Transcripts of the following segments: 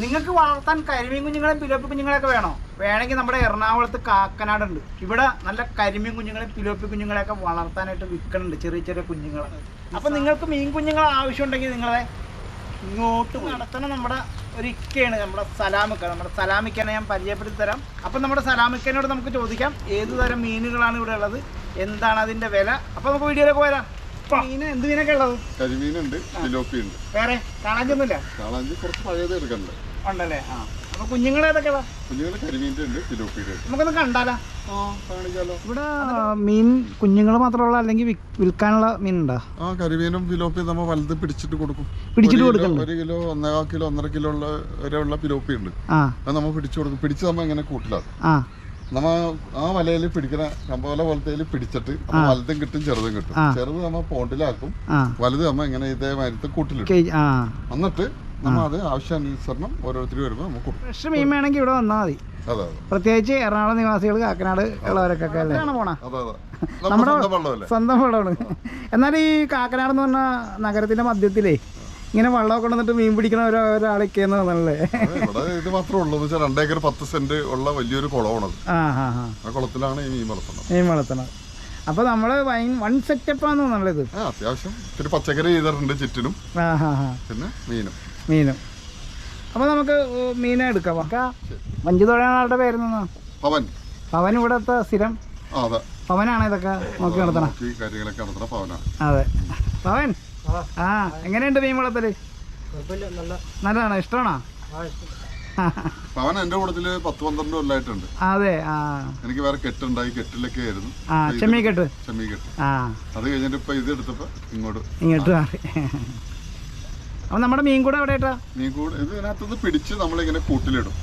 നിങ്ങൾക്ക് വളർത്താൻ കരിമീൻ കുഞ്ഞുങ്ങളെയും പിലോപ്പി കുഞ്ഞുങ്ങളെയൊക്കെ വേണോ? വേണമെങ്കിൽ നമ്മുടെ എറണാകുളത്ത് കാക്കനാട് ഉണ്ട് ഇവിടെ നല്ല കരിമീൻ കുഞ്ഞുങ്ങളെയും പിലോപ്പി കുഞ്ഞുങ്ങളെയൊക്കെ വളർത്താനായിട്ട് വിൽക്കുന്നുണ്ട് ചെറിയ ചെറിയ കുഞ്ഞുങ്ങൾ അപ്പം നിങ്ങൾക്ക് മീൻ കുഞ്ഞുങ്ങൾ ആവശ്യമുണ്ടെങ്കിൽ നിങ്ങളെ ഇങ്ങോട്ട് നടത്തണം. നമ്മുടെ ഒരു ഇക്കയാണ് നമ്മുടെ സലാമിക്ക. നമ്മുടെ സലാമിക്കനെ ഞാൻ പരിചയപ്പെടുത്തി തരാം. അപ്പം നമ്മുടെ സലാമിക്കനോട് നമുക്ക് ചോദിക്കാം ഏത് തരം മീനുകളാണ് ഇവിടെ ഉള്ളത്? എന്താണ് അതിന്റെ വില? അപ്പോൾ നമുക്ക് വീഡിയോയിലേക്ക് വരാം മീൻ എന്ത് മീനൊക്കെ ഉള്ളത്? കരിമീനുണ്ട് ഫിലോപ്പി ഉണ്ട് വേറെ കാളാഞ്ചൊന്നുമില്ല കാളാഞ്ചി കുറച്ച് പഴയത് എടുക്കണ്ടേ? ഉണ്ടല്ലേ? ആ. അപ്പൊ കുഞ്ഞുങ്ങൾ ഏതൊക്കെയാ കുഞ്ഞുങ്ങൾ കരിമീന്റെ ഉണ്ട് ഫിലോപ്പിയുടെ ഉണ്ട്. നമുക്കൊന്ന് കണ്ടാലോ? ആ കാണിക്കാലോ. ഇവിടെ മീൻ കുഞ്ഞുങ്ങൾ മാത്രമുള്ള അല്ലെങ്കിൽ വിൽക്കാനുള്ള മീൻ ഉണ്ടോ ആ കരിമീനും ഫിലോപ്പിയും നമ്മൾ വലുത് പിടിച്ചിട്ട് കൊടുക്കും. പിടിച്ചിട്ട് ഒരു കിലോ- കൊടുക്കണ്ടേ? ഒരു കിലോ ഒന്നേകാൽ കിലോ ഒന്നര കിലോ ഉള്ള വരെയുള്ള ഫിലോപ്പി ഉണ്ട് ആ. അത് നമ്മൾ പിടിച്ചു കൊടുക്കും. പിടിച്ച് നമ്മൾ ഇങ്ങനെ കൂട്ടിലാക്കും. ആ. നമ്മ ആ വലയിൽ പിടിക്കുന്ന കമ്പോല പോലത്തെ പിടിച്ചിട്ട് വലുതും കിട്ടും ചെറുതും കിട്ടും. ചെറുത് നമ്മ പോണ്ടിലാക്കും വലുത് നമ്മ ഇങ്ങനെ ഇതേമാതിരത്തെ കൂട്ടിലിടും. എന്നിട്ട് നമ്മ അത് ആവശ്യാനുസരണം ഓരോരുത്തർ വരുമ്പോൾ നമുക്ക് ഫ്രഷ് മീൻ വേണമെങ്കിൽ ഇവിടെ വന്നാൽ മതി. പ്രത്യേകിച്ച് എറണാകുളം നിവാസികൾ കാക്കനാട് ഉള്ളവരൊക്കെ അല്ലേ? പോണ. നമ്മുടെ സ്വന്തം വെള്ളമാണ്. എന്നാൽ ഈ കാക്കനാട് എന്ന് പറഞ്ഞ നഗരത്തിന്റെ മധ്യത്തിലേ ഇങ്ങനെ വെള്ളമൊക്കെ കൊണ്ടുവന്നിട്ട് മീൻ പിടിക്കണ ഒരാളൊക്കെ അതെ, ഇവിടെ ഇത് മാത്രമേ ഉള്ളൂ. എന്ന് വെച്ചാൽ രണ്ടേക്കർ പത്ത് സെന്റ് ഉള്ള വലിയൊരു കുളമാണത് ആ ആ ആ. ആ കുളത്തിലാണ് ഈ മീൻ വളർത്തുന്നത്. മീൻ വളർത്തണം അപ്പോൾ നമ്മൾ വൺ സെറ്റപ്പ് തോന്നണല്ലോ ഇത് ആ അത്യാവശ്യം ഇത്തിരി പച്ചക്കറി ചെയ്തിട്ടുണ്ട് ചുറ്റിനും. ആ ഹാ ഹാ പിന്നെ മീനും. മീനും. അപ്പോൾ നമുക്ക് മീനെ എടുക്കാം. വാ. തൊഴാൻ ആളുടെ പേരുന്ന പവൻ. പവൻ ഇവിടത്തെ സ്ഥിരം? ആ അതെ. പവനാണ് ഇതൊക്കെ? നോക്കി നടത്തണം. ഈ കാര്യങ്ങളൊക്കെ നടത്തുന്ന പവനാണ്. അതെ. പവൻ. ആ. എങ്ങനെയുണ്ട് മീൻ വളർത്തൽ? നല്ലതാണോ? ഇഷ്ടമാണോ? പവൻ എന്റെ കൂട്ടത്തിൽ പത്ത് പന്ത്രണ്ട് കൊല്ലായിട്ടുണ്ട്. അതെ ആ. എനിക്ക് വേറെ കെട്ടുണ്ടായി കെട്ടിലൊക്കെ ആയിരുന്നു. ആ ചെമ്മീക്കെട്ട് ചെമ്മീ കെട്ട്. ആ. അത് കഴിഞ്ഞിട്ട് ഇപ്പൊ ഇത് എടുത്തപ്പോ ഇങ്ങോട്ട്. ഇങ്ങോട്ട് മാറി. അപ്പൊ നമ്മുടെ മീൻ കൂടെ എവിടെ മീൻ കൂടെ ഇത് ഇതിനകത്തുനിന്ന് പിടിച്ച് നമ്മളിങ്ങനെ കൂട്ടിലിടും.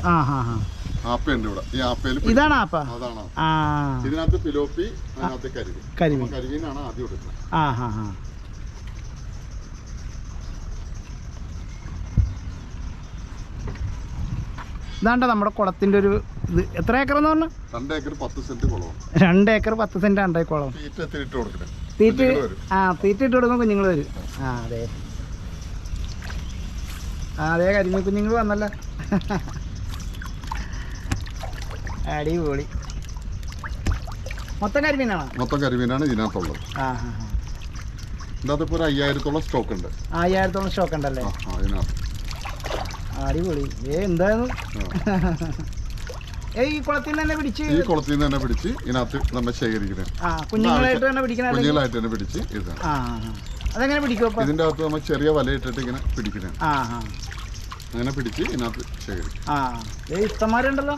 ആപ്പയുണ്ട് ഇവിടെ. ഈ ആപ്പയിൽ ഇതാണ് ആപ്പ? അതാണ്? ആ. ഇതിനകത്ത് പിലോപ്പി അതിനകത്ത് ആദ്യം കരിമീനാണ് ആദ്യം എടുക്കുന്നത് ആ ഹാ ഹാ ഇതാണ്ട നമ്മുടെ കുളത്തിന്റെ ഒരു ഇത്. എത്ര ഏക്കർ എന്ന് പറഞ്ഞു? രണ്ട് ഏക്കർ പത്ത് സെന്റ് ആണ്ടായി രണ്ട് ഏക്കർ പത്ത് ഉണ്ടായി കുളം. തീറ്റ ആ തീറ്റ ഇട്ട് കൊടുക്കുമ്പോൾ കുഞ്ഞുങ്ങൾ വരും. ആ അതെ. ആ അതെ കരിമീൻ കുഞ്ഞുങ്ങൾ വന്നല്ല. അടിപൊളി. മൊത്തം കരിമീനാണോ? മൊത്തം കരിമീനാണ് ഇതിനകത്തുള്ളത്. ആ ഹാ ഹാ ഇതിനകത്ത് ഇപ്പോൾ ഒരു അയ്യായിരത്തോളം സ്റ്റോക്ക് ഉണ്ട്. അയ്യായിരത്തോളം സ്റ്റോക്ക് ഉണ്ടല്ലേ? ആ ആ, ഇതിനകത്ത്. അടിപൊളി. ഏ എന്തായിരുന്നു? ഈ കുളത്തിൽ തന്നെ പിടിച്ച് ഈ കുളത്തിൽ നിന്ന് തന്നെ പിടിച്ച് ഇതിനകത്ത് നമ്മൾ ശേഖരിക്കുന്നത് കുഞ്ഞുങ്ങളായിട്ട് തന്നെ പിടിക്കണ കുഞ്ഞുങ്ങളായിട്ട് തന്നെ പിടിച്ച് ഇതാണ്. അതെങ്ങനെ പിടിക്കും ഇതിന്റെ അകത്ത് നമ്മൾ ചെറിയ വലയിട്ടിട്ട് ഇങ്ങനെ പിടിക്കുന്നത് അങ്ങനെ പിടിച്ച് ഇതിനകത്ത് ശേഖരിക്കും. ആ ഏ ഇഷ്ടന്മാരുണ്ടല്ലോ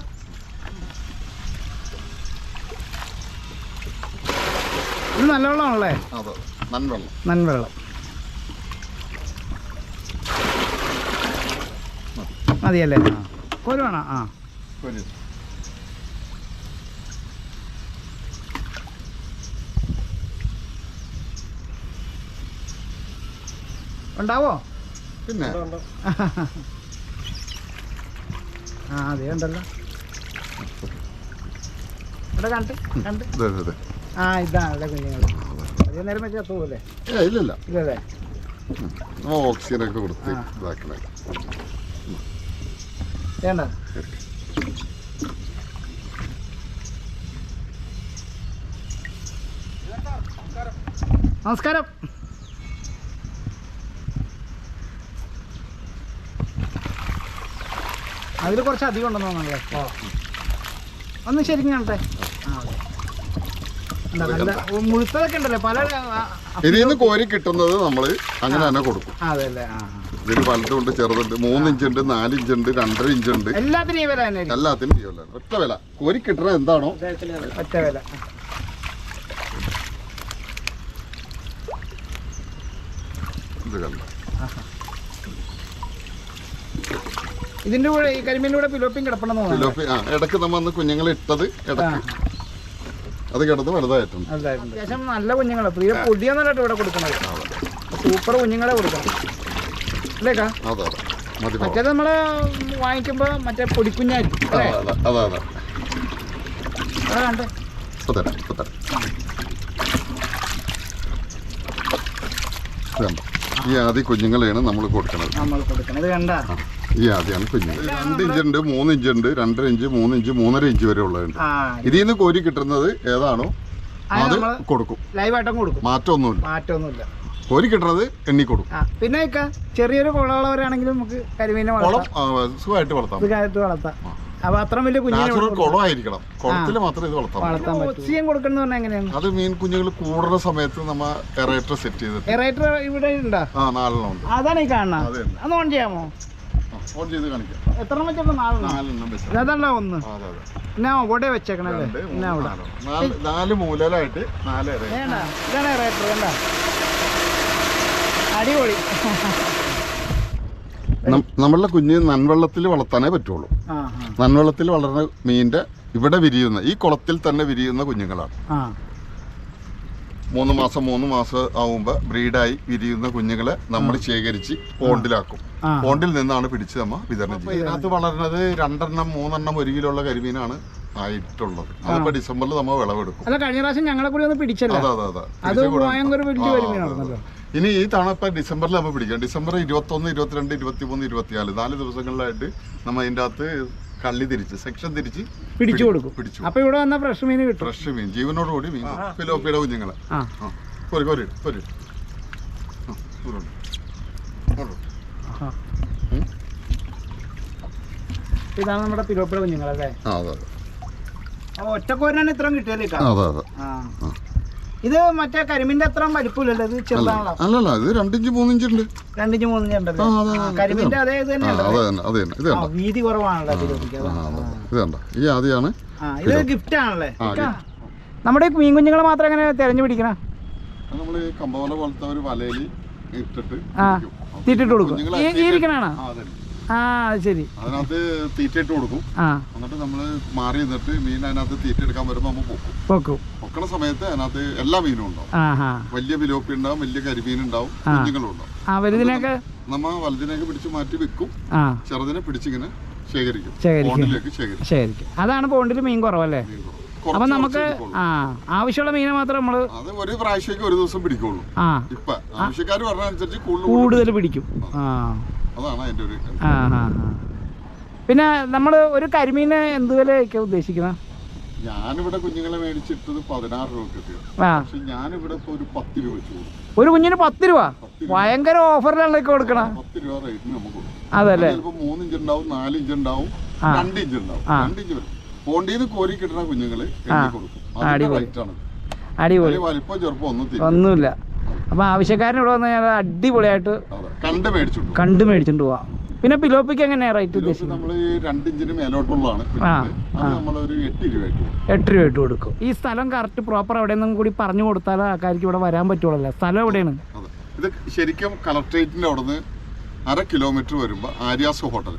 ഇത് നല്ല വെള്ളമാണല്ലേ നൻവെള്ളം. നൻവെള്ളം. മതിയല്ലേ? ആ. കോൽ വേണം? ആ. ഉണ്ടാവോ? പിന്നെ. ആ അതെ ഉണ്ടല്ലോ. ഇവിടെ കണ്ട് കണ്ട്. ആ അതെ ഇവിടെ കുഞ്ഞുങ്ങൾ അധികം നേരം വെച്ചാൽ ഏ ഇല്ലില്ല. ഓക്സിജനൊക്കെ കൊടുത്ത്. ഇതാക്കണേ. വേണ്ട. നമസ്കാരം. അതിൽ കുറച്ച് അധികം ഉണ്ടെന്ന് തോന്നുന്നല്ലേ ഒന്ന് ശരിക്കും കാണട്ടെ ആ അതെ എന്താ നല്ല മുഴുത്തതൊക്കെ ഉണ്ടല്ലോ പല ആ, ഇതിൽ നിന്ന് കോരി കിട്ടുന്നത് നമ്മൾ അങ്ങനെ തന്നെ കൊടുക്കും. അല്ലേ? ആ. ഇതിന് വലുതുണ്ട് ചെറുതുണ്ട് മൂന്ന് ഇഞ്ചുണ്ട് നാല് ഇഞ്ചുണ്ട് രണ്ടര ഇഞ്ചുണ്ട്. എല്ലാത്തിനും ഈ വില തന്നെ. എല്ലാത്തിനും ഈ വില. ഒറ്റ വില. കോരി കിട്ടണ എന്താണോ? ഒറ്റ വില. ഇത് കണ്ട? ഇതിന്റെ കൂടെ ഈ കരിമീൻ കൂടെ പിലോപ്പിയും കിടപ്പണമെന്ന് പിലോപ്പി ഫിലോപ്പി ആ ഇടയ്ക്ക് നമ്മ അന്ന് കുഞ്ഞുങ്ങളെ ഇട്ടത് ഇടയ്ക്ക് അത് കിടന്ന് വലുതായിട്ടുണ്ട്. അത്യാവശ്യം നല്ല കുഞ്ഞുങ്ങളെ. പ്രിയ പൊടിയെന്നല്ലോ ഇവിടെ കൊടുക്കണത്. സൂപ്പർ കുഞ്ഞുങ്ങളെ കൊടുക്കണം. അല്ലേക്കാ അതെ അതെ. മറ്റേത് നമ്മൾ വാങ്ങിക്കുമ്പോ മറ്റേ പൊടിക്കുഞ്ഞായിരിക്കും അതെ അതെ കണ്ടേ തരാം തരാം ഈ ആദ്യ കുഞ്ഞുങ്ങളെയാണ് നമ്മൾ കൊടുക്കുന്നത് നമ്മൾ കൊടുക്കുന്നത് കണ്ട? ഈ ആദ്യമാണ് കുഞ്ഞ്. രണ്ട് ഇഞ്ച് ഉണ്ട് മൂന്ന് ഇഞ്ച് ഉണ്ട് രണ്ടര ഇഞ്ച് മൂന്ന് ഇഞ്ച് മൂന്നര ഇഞ്ച് വരെ ഉള്ളതുണ്ട്. ഇതിൽ നിന്ന് കോരി കിട്ടുന്നത് ഏതാണോ അത് കൊടുക്കും. ലൈവായിട്ടും കൊടുക്കും. മാറ്റമൊന്നുമില്ല. മാറ്റമൊന്നുമില്ല. കോരി കിട്ടുന്നത് എണ്ണി കൊടുക്കും. പിന്നെ ഇക്ക ചെറിയൊരു കുളമുള്ളവരാണെങ്കിലും നമുക്ക് കരിമീനെ വളർത്താം. സുഖമായിട്ട് വളർത്താം. വളർത്താം. അപ്പൊ അത്ര വലിയ കുഞ്ഞിനെ നാച്ചുറൽ കുളമായിരിക്കണം. കുളത്തിൽ മാത്രമേ ഇത് വളർത്താൻ ഓക്സിജൻ പറഞ്ഞാൽ എങ്ങനെയാണ് അത് മീൻ കുഞ്ഞുങ്ങൾ കൂടുന്ന സമയത്ത് നമ്മ എറേറ്റർ സെറ്റ് ചെയ്തിട്ട്. എറേറ്റർ ഇവിടെ ഉണ്ടോ ആ നാലെണ്ണം അതാണ് ഈ കാണുന്നത്. അത്. ഓൺ ചെയ്യാമോ? ഓൺ ചെയ്ത് കാണിക്കാം. എത്ര വെച്ചപ്പോ നാലെണ്ണം നാലെണ്ണം വെച്ചാൽ അതല്ല ഒന്ന്. അതെ അതെ. വെച്ചേക്കണല്ലേ രണ്ട് മൂന്ന്. നാല് നാല് മൂലയിലായിട്ട് നാല് എറേ വേണ്ട. ഇതാണ് എറേറ്റർ വേണ്ട. അടിപൊളി. നമ്മളുടെ കുഞ്ഞ് നൻവെള്ളത്തിൽ വളർത്താനേ പറ്റുള്ളൂ. ആ നൻവെള്ളത്തിൽ വളർന്ന മീനിന്റെ ഇവിടെ വിരിയുന്ന ഈ കുളത്തിൽ തന്നെ വിരിയുന്ന കുഞ്ഞുങ്ങളാണ്. ആ. മൂന്ന് മാസം മൂന്ന് മാസം ആവുമ്പോൾ ബ്രീഡായി വിരിയുന്ന കുഞ്ഞുങ്ങളെ നമ്മൾ ശേഖരിച്ച് പോണ്ടിലാക്കും. പോണ്ടിൽ നിന്നാണ് പിടിച്ച് നമ്മ വിതരണം ചെയ്യുന്നത് ഇതിനകത്ത് വളരുന്നത് രണ്ടെണ്ണം മൂന്നെണ്ണം ഒരു കിലോയുള്ള കരിമീനാണ് ആയിട്ടുള്ളത്. അതിപ്പോ ഡിസംബറിൽ നമ്മൾ വിളവെടുക്കും. അല്ല കഴിഞ്ഞ പ്രാവശ്യം ഞങ്ങളെ കൂടി ഒന്ന് പിടിച്ചല്ലോ? അതെ അതെ അതെ. അത്. ഭയങ്കര വലിയ. ഇനി ഈ തവണ ഇപ്പൊ ഡിസംബറിൽ നമ്മൾ പിടിക്കാം. ഡിസംബർ ഇരുപത്തൊന്ന് ഇരുപത്തിരണ്ട് ഇരുപത്തിമൂന്ന് ഇരുപത്തിനാല്. നാല് ദിവസങ്ങളിലായിട്ട് നമ്മൾ അതിന്റെ അകത്ത് കള്ളി തിരിച്ച് സെക്ഷൻ തിരിച്ച് പിടിച്ചു കൊടുക്കും. പിടിച്ചു അപ്പൊ ഇവിടെ വന്ന ഫ്രഷ് മീൻ കിട്ടും. ഫ്രഷ് മീൻ ജീവനോടുകൂടി മീൻ. ഫിലോപ്പിയുടെ കുഞ്ഞുങ്ങളെ. ആ. ആ. പോരി പോരി പോരി ആ, ഇങ്ങോട്ട്. ഇങ്ങോട്ട്. ആഹാ. ഉം. ഇതാണ് നമ്മുടെ തിരുവപ്പുഴ കുഞ്ഞുങ്ങളല്ലേ? അതെ അപ്പൊ ഒറ്റക്കോരനാണ് ഇത്രയും കിട്ടിയല്ലേ ഇക്ക? അതെ അതെ. ആ. ഇത് മറ്റേ കരിമീന്റെ അത്ര വലിപ്പമില്ലല്ലോ ഇത് ചെറുതാണല്ലോ? അല്ലല്ല ഇത് രണ്ടിഞ്ച് മൂന്നിഞ്ച് ഉണ്ട്. രണ്ടിഞ്ച് മൂന്നിഞ്ച് ഉണ്ടല്ലോ? ആ, അതെ, ആ, അതെ. കരിമീന്റെ അതേ ഇത് തന്നെയാണ് അതെ അതെ തന്നെ അത് തന്നെ ഇത് ആ, കണ്ട വീതി കുറവാണല്ലോ പിലോപ്പിക്ക് ആ. അതെ ഇത് കണ്ട? ഈ ആദ്യമാണ് ആ ഇത് ഗിഫ്റ്റ് ആണല്ലേ? ആ, ഇക്ക, നമ്മുടെ ഈ മീൻ കുഞ്ഞുങ്ങളെ മാത്രം അങ്ങനെ തെരഞ്ഞു പിടിക്കണം? നമ്മൾ ഈ കമ്പവല പോലത്തെ ഒരു വലയിൽ ഇട്ടിട്ട് ആ തീറ്റിട്ട് കൊടുക്കും. ഈ- ഈ ഇരിക്കണാണോ ആ, അതെ. ആ ശരി. അതിനകത്ത് തീറ്റ ഇട്ട് കൊടുക്കും. ആ. എന്നിട്ട് നമ്മൾ മാറി നിന്നിട്ട് മീൻ അതിനകത്ത് തീറ്റ എടുക്കാൻ വരുമ്പോൾ നമ്മൾ പൊക്കും. പൊക്കും. പൊക്കണ സമയത്ത് അതിനകത്ത് എല്ലാ മീനും ഉണ്ടാവും. വലിയ പിലോപ്പി ഉണ്ടാവും വലിയ കരിമീൻ ഉണ്ടാവും. കുഞ്ഞുങ്ങളും ഉണ്ടാവും. നമ്മ വലുതിനൊക്കെ പിടിച്ച് മാറ്റി വെക്കും. ചെറുതിനെ പിടിച്ചിങ്ങനെ ശേഖരിക്കും. ശേഖരിക്കും. അതാണ് പോണ്ടിൽ മീൻ കുറവല്ലേ? അപ്പൊ നമുക്ക് ആ ആവശ്യമുള്ള മീനെ മാത്രം നമ്മൾ ഒരു പ്രാവശ്യം ഒരു ദിവസം പിടിക്കുള്ളൂ. ആ. ഇപ്പൊ. ആവശ്യക്കാർ പറഞ്ഞ അനുസരിച്ച് കൂടുതൽ പിടിക്കും. ആ. ആ. പിന്നെ നമ്മൾ ഒരു കരിമീനെ എന്ത് വിലയൊക്കെ ഉദ്ദേശിക്കുന്നത് ഞാനിവിടെ കുഞ്ഞുങ്ങളെ മേടിച്ചിട്ടത് പതിനാറ് രൂപ പക്ഷെ ഞാനിവിടെ ഒരു പത്ത് രൂപ ഒരു കുഞ്ഞിന് പത്ത് രൂപ? ഭയങ്കര ഓഫറിലാണ് ഒക്കെ കൊടുക്കണ. പത്ത് രൂപ റേറ്റിന് നമുക്ക് അതല്ലേ ചിലപ്പോ മൂന്നിഞ്ച് ഉണ്ടാവും നാലിഞ്ച് ഉണ്ടാവും രണ്ടിഞ്ച് ഉണ്ടാവും രണ്ടിഞ്ച് വരും. പോണ്ടിന്ന് കോരി കിട്ടുന്ന കുഞ്ഞുങ്ങൾ കൊടുക്കും. അടിപൊളി. വലിപ്പം ചെറുപ്പം ഒന്നും ഒന്നുമില്ല. അപ്പൊ ആവശ്യക്കാരൻ ഇവിടെ വന്നു കഴിഞ്ഞാൽ അടിപൊളിയായിട്ട് കണ്ട് മേടിച്ചു കണ്ടു മേടിച്ചിട്ട് പോവാം. പിന്നെ പിലോപ്പിക്ക് എങ്ങനെയാ റേറ്റ് ഉദ്ദേശിക്കുന്നത്? എട്ട് രൂപ ഇട്ട് കൊടുക്കും. ഈ സ്ഥലം കറക്റ്റ് പ്രോപ്പർ എവിടെയെന്നും കൂടി പറഞ്ഞു കൊടുത്താൽ ആൾക്കാർക്ക് ഇവിടെ വരാൻ പറ്റുള്ളൂ സ്ഥലം എവിടെയാണ്? ഇത് ശരിക്കും കളക്ട്രേറ്റിന്റെ അവിടുന്ന് അര കിലോമീറ്റർ വരുമ്പോ ആര്യാസ് ഹോട്ടൽ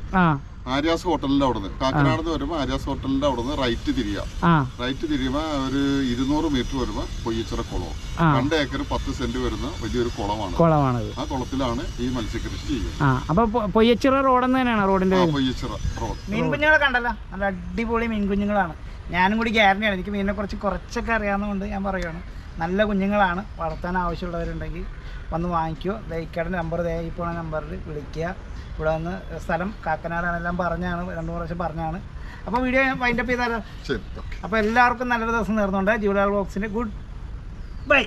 ആര്യാസ് ഹോട്ടലിന്റെ അവിടുന്ന്. കാക്കനാട് വരുമ്പോ ആര്യാസ് ഹോട്ടലിന്റെ അവിടുന്ന് റൈറ്റ് തിരിയാം. ആ. റൈറ്റ് തിരിയുമ്പോ ഒരു ഇരുന്നൂറ് മീറ്റർ വരുമ്പോ പൊയ്യച്ചിറ കുളവും. രണ്ട് ഏക്കർ പത്ത് സെന്റ് വരുന്ന വലിയൊരു കുളമാണ്. കുളമാണ് ആ കുളത്തിലാണ് ഈ മത്സ്യകൃഷി ചെയ്യുന്നത്. ആ. അപ്പൊ പൊ- പൊയ്യച്ചിറ റോഡെന്ന് തന്നെയാണ് റോഡിന്റെ ആ പൊയ്യച്ചിറ റോഡ്. മീൻ കുഞ്ഞുങ്ങളെ കണ്ടല്ലോ? നല്ല അടിപൊളി മീൻ കുഞ്ഞുങ്ങളാണ് ഞാനും കൂടി ഗ്യാരണ്ടിയാണ് എനിക്ക് മീനിനെ കുറിച്ച് കുറച്ചൊക്കെ അറിയാവുന്നതുകൊണ്ട് ഞാൻ പറയുകയാണ് നല്ല കുഞ്ഞുങ്ങളാണ്. വളർത്താൻ ആവശ്യമുള്ളവരുണ്ടെങ്കിൽ വന്ന് വാങ്ങിക്കുമോ ദയിക്കയുടെ നമ്പർ ദേ ഈ പോണ നമ്പറിൽ വിളിക്കുക. ഇവിടെ വന്ന് സ്ഥലം കാക്കനാടാണെല്ലാം പറഞ്ഞാണ്. രണ്ടു മൂന്ന് പ്രാവശ്യം പറഞ്ഞാണ്. അപ്പോൾ വീഡിയോ ഞാൻ വൈൻഡപ്പ് ചെയ്താലോ? അപ്പോൾ എല്ലാവർക്കും നല്ലൊരു ദിവസം നേർന്നുകൊണ്ട് ജീവലാൽ ബോക്സിന്റെ ഗുഡ് ബൈ